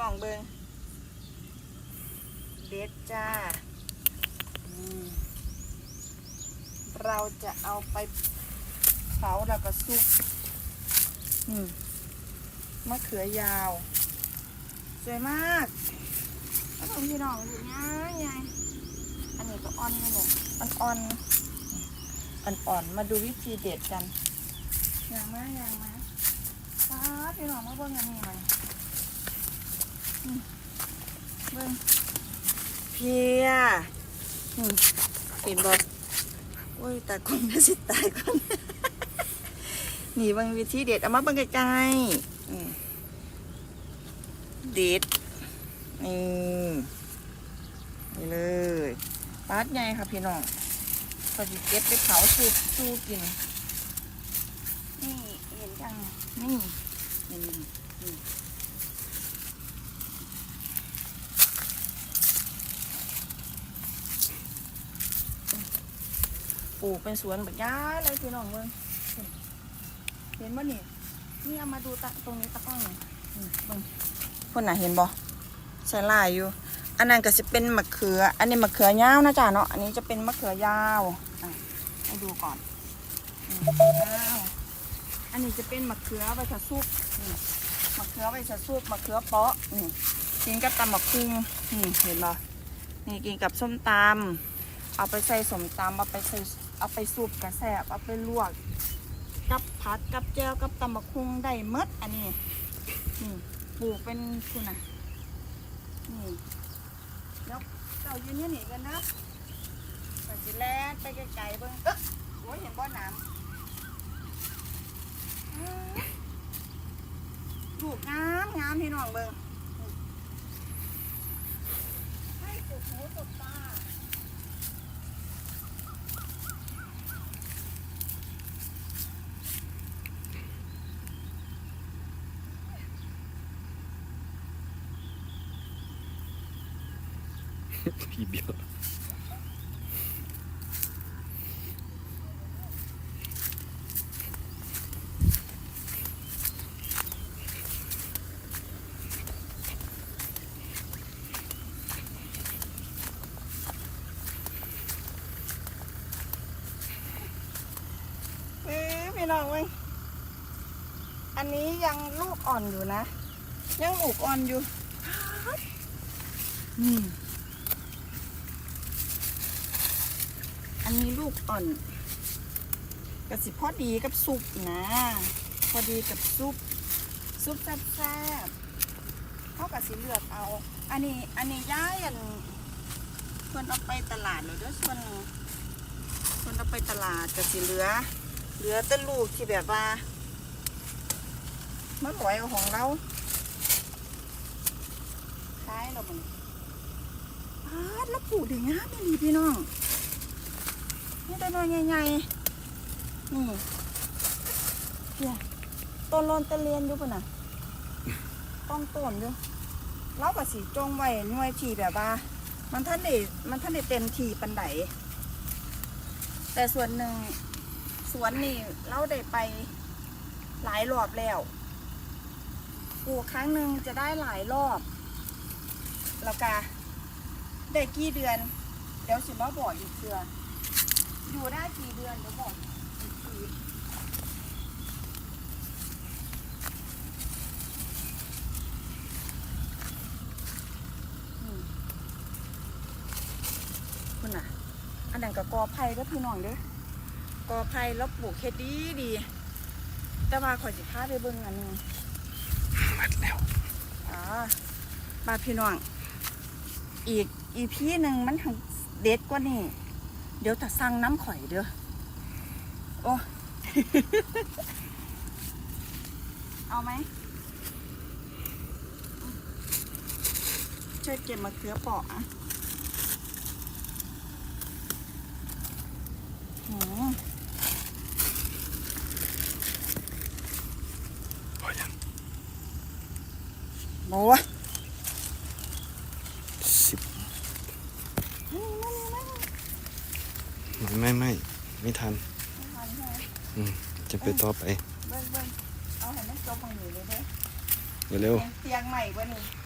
น้องเบิงเด็ดจ้า เราจะเอาไปเผาแล้วก็ซุปมะเขือยาว สวยมากแล้วผมพี่น้องอยู่ง่ายไงอันนี้ก็อ่อนนี่เลยอ่อนๆอ่อนมาดูวิธีเด็ดกันอย่างมากอย่างมากป้าดพี่น้องมาเบิ่งอันนี้มัน เบิ่งเพียอืมเห็นบ่โอ้ยตากล้องน่าสิตายก่อนนี่เบิ่งวิธีเด็ดเอามาเบิ่งไกลๆอืมเด็ดนี่นี่เลยปาดใหญ่ค่ะพี่น้องเขาจะเก็บไปเผาสูบสู้กิน นี่เห็นยังนี่นี่นี่ ปลูกเป็นสวนแบบย้ายเลยพี่น้องเบิ่งเห็นบ่นี่นี่เอามาดูตะตรงนี้ตะกล้องหน่อยนี่เบิ่งคนน่ะเห็นบ่ใส่ลายอยู่ อันนั้นก็จะเป็นมะเขือ อันนี้มะเขือยาวนะจ๊ะเนาะอันนี้จะเป็นมะเขือยาวอะให้ดูก่อนอันนี้จะเป็นมะเขือใบชะซุปมะเขือใบชะซุปมะเขือเปาะนี่กินกับตำมะคุงนี่เห็นบ่นี่กินกับส้มตำเอาไปใส่สมตำเอาไปใส่ เอาไปซุปกระแสบเอาไปลวก กับผัดกับแจ่วกับตำมะคุงได้หมดอันนี้นี่ปลูกเป็นคุณน่ะนี่แล้วเจ้ายืนนี่หนีกันนะไปสิแล่นไปไกลๆเบิ่งเอ๊ะโอ้ยเห็นบ่อน้ำอื้อลูกงามงามพี่น้องเบิ่งให้สุดหูสุดตา พี่เบี้ยวเอ้ยพี่น้องเว้ยอันนี้ยังลูกอ่อนอยู่นะ ยังลูกอ่อนอยู่นี่ อันนี้ลูกอ่อนกระสิพอดีกับซุปนะ พอดีกับซุปซุปแซ่บๆเขากับสิเลือกเอา อันนี้อันนี้ย้ายอันเพิ่นเอาไปตลาดเลยเด้วยส่วนหนึ่งเพิ่นเอาไปตลาดกับสิเหลือ เหลือแต่ลูกที่แบบว่ามันไหวเอาของเราขายเราบันพาดแล้วปลูกได้งามไม่ดีพี่น้อง นี่ต่น้อยใหญ่ๆนี่เนี่ยต้นรอนตะเลียนดูป่ะน่ะ ต้องต้นอยู่เราก็สีจงไว้หน่วยที่แบบว่า มันท่านได้มันท่านได้เต็มทีปันไดแต่ส่วนหนึ่งสวนนี่เราได้ไปหลายรอบแล้วปลูกครั้งหนึ่งจะได้หลายรอบ แล้วก็ได้กี่เดือน เดี๋ยวสิมาบอกอีกเดือน อยู่ได้กี่เดือนเดี๋ยวบอกอีกทีอืมคุณน่ะ อันนั้นก็กอไผ่ก็พี่น้องเด้อกอไผ่แล้วปลูกเฮ็ดดีดี แต่ว่าข่อยสิพาไปเบิ่งอันหนึงมัดแล้วอ๋อมาพี่น้อง อีกอีพีหนึ่งมันถึงเด็ดกว่านี่ เดี๋ยวจะสั่งน้ำข่อยเด้อ โอ้ เอาไหมช่วยเก็บมะเขือเปราะอะหืมพอยังโอ้ย สิบ นี่นี่นี่นี่ ไม่ไม่ไม่ไม่ทันไม่ทันใช่ไหมอืมจะไปต่อไป เบิ้งเบิ้งเอาให้มันจบตรงนี้เลยเด้อเร็วเตียงใหม่กว่านี้